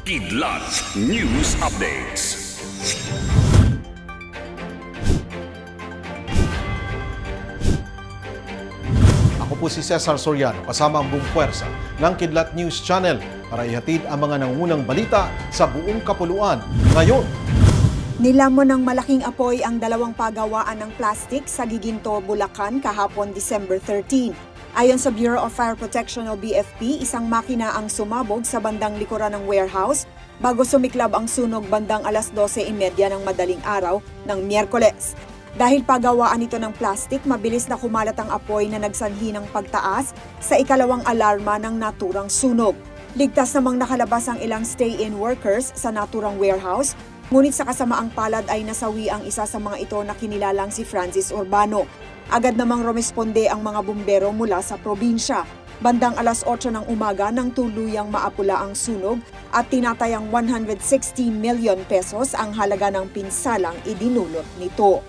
Kidlat News Updates. Ako po si Cesar Soriano kasama ang buong puwersa ng Kidlat News Channel para ihatid ang mga nangunang balita sa buong kapuluan. Ngayon, Nilamon ng malaking apoy ang dalawang pagawaan ng plastik sa Giginto, Bulacan kahapon December 13. Ayon sa Bureau of Fire Protection o BFP, isang makina ang sumabog sa bandang likuran ng warehouse bago sumiklab ang sunog bandang alas 12.30 ng madaling araw ng Miyerkules. Dahil pagawaan ito ng plastik, mabilis na kumalat ang apoy na nagsanhi ng pagtaas sa ikalawang alarma ng naturang sunog. Ligtas namang nakalabas ang ilang stay-in workers sa naturang warehouse, ngunit sa kasamaang palad ay nasawi ang isa sa mga ito na kinilalang si Francis Urbano. Agad namang rumesponde ang mga bumbero mula sa probinsya. Bandang alas 8 ng umaga nang tuluyang maapula ang sunog at tinatayang 160 million pesos ang halaga ng pinsalang idinulot nito.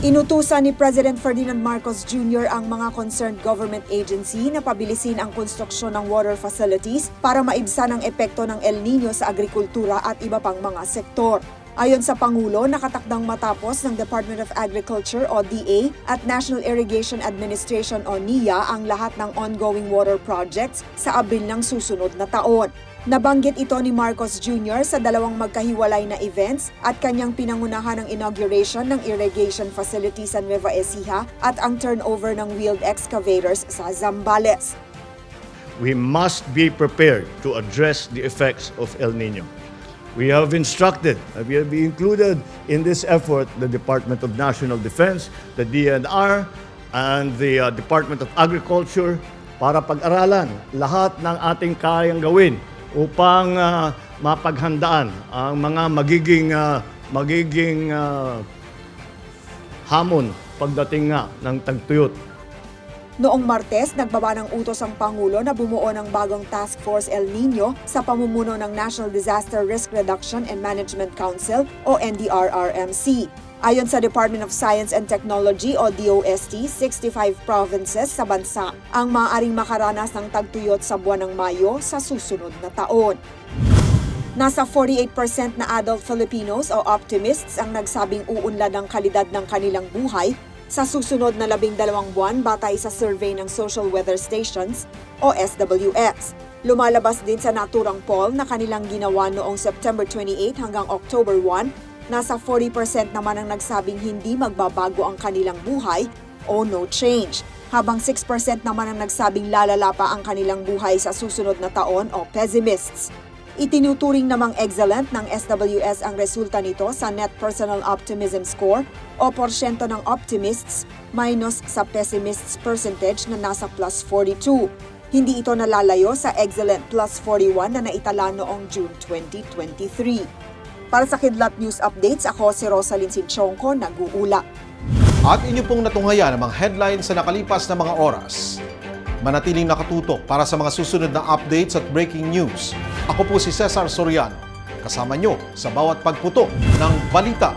Inutusan ni President Ferdinand Marcos Jr. ang mga concerned government agency na pabilisin ang konstruksyon ng water facilities para maibsan ang epekto ng El Nino sa agrikultura at iba pang mga sektor. Ayon sa Pangulo, nakatakdang matapos ng Department of Agriculture o DA at National Irrigation Administration o NIA ang lahat ng ongoing water projects sa Abril ng susunod na taon. Nabanggit ito ni Marcos Jr. sa dalawang magkahiwalay na events at kanyang pinangunahan ng inauguration ng irrigation facility sa Nueva Ecija at ang turnover ng wheeled excavators sa Zambales. we must be prepared to address the effects of El Nino. We have instructed, uh, we have included in this effort the Department of National Defense, the DNR, and the uh, Department of Agriculture para pag-aralan lahat ng ating kayang gawin upang uh, mapaghandaan ang mga magiging uh, magiging uh, hamon pagdating nga ng tagtuyot Noong Martes, nagbaba ng utos ang Pangulo na bumuo ng bagong Task Force El Nino sa pamumuno ng National Disaster Risk Reduction and Management Council o NDRRMC. Ayon sa Department of Science and Technology o DOST, 65 provinces sa bansa ang maaaring makaranas ng tagtuyot sa buwan ng Mayo sa susunod na taon. Nasa 48% na adult Filipinos o optimists ang nagsabing uunlad ang kalidad ng kanilang buhay sa susunod na labing dalawang buwan batay sa survey ng Social Weather Stations o SWS. Lumalabas din sa naturang poll na kanilang ginawa noong September 28 hanggang October 1, nasa 40% naman ang nagsabing hindi magbabago ang kanilang buhay o no change, habang 6% naman ang nagsabing lalala pa ang kanilang buhay sa susunod na taon o pessimists. Itinuturing namang excellent ng SWS ang resulta nito sa Net Personal Optimism Score o porsyento ng optimists minus sa pessimists percentage na nasa plus 42. Hindi ito nalalayo sa excellent plus 41 na naitala noong June 2023. Para sa Kidlat News Updates, ako si Rosalyn Sinchonko, nag-uula. at inyo pong natunghayan ang mga headlines sa nakalipas na mga oras. Manatiling nakatutok para sa mga susunod na updates at breaking news. Ako po si Cesar Soriano, kasama nyo sa bawat pagputo ng balita.